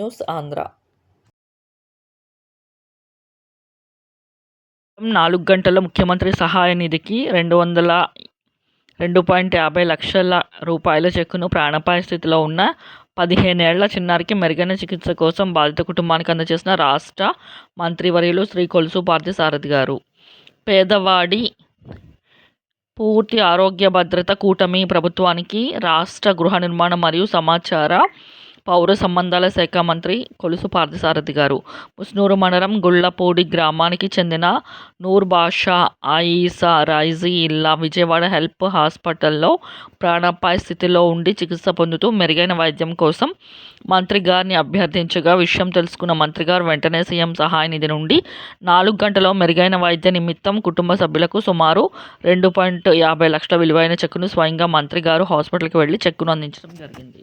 News Andhra నాలుగు గంటల ముఖ్యమంత్రి సహాయ నిధికి రెండు వందల రెండు పాయింట్ యాభై లక్షల రూపాయల చెక్కును ప్రాణపాయ స్థితిలో ఉన్న పదిహేనేళ్ళ చిన్నారికి మెరుగైన చికిత్స కోసం బాధిత కుటుంబానికి అందజేసిన రాష్ట్ర మంత్రివర్యులు శ్రీ కొలుసు పార్థసారథి గారు. పేదవాడి పూర్తి ఆరోగ్య భద్రత కూటమి ప్రభుత్వానికి రాష్ట్ర గృహ నిర్మాణం మరియు సమాచార పౌర సంబంధాల శాఖ మంత్రి కొలుసు పార్థసారథి గారు. ముస్నూరు మండలం గుళ్ళపూడి గ్రామానికి చెందిన నూర్ బాషా ఆయిసా రైజీ ఇల్లా విజయవాడ హెల్ప్ హాస్పిటల్లో ప్రాణాపాయ స్థితిలో ఉండి చికిత్స పొందుతూ మెరుగైన వైద్యం కోసం మంత్రి గారిని అభ్యర్థించగా విషయం తెలుసుకున్న మంత్రి గారు వెంటనే సీఎం సహాయ నిధి నుండి నాలుగు గంటలో మెరుగైన వైద్య నిమిత్తం కుటుంబ సభ్యులకు సుమారు రెండు పాయింట్ యాభై లక్షల విలువైన చెక్కును స్వయంగా మంత్రి గారు హాస్పిటల్కి వెళ్ళి చెక్కును అందించడం జరిగింది.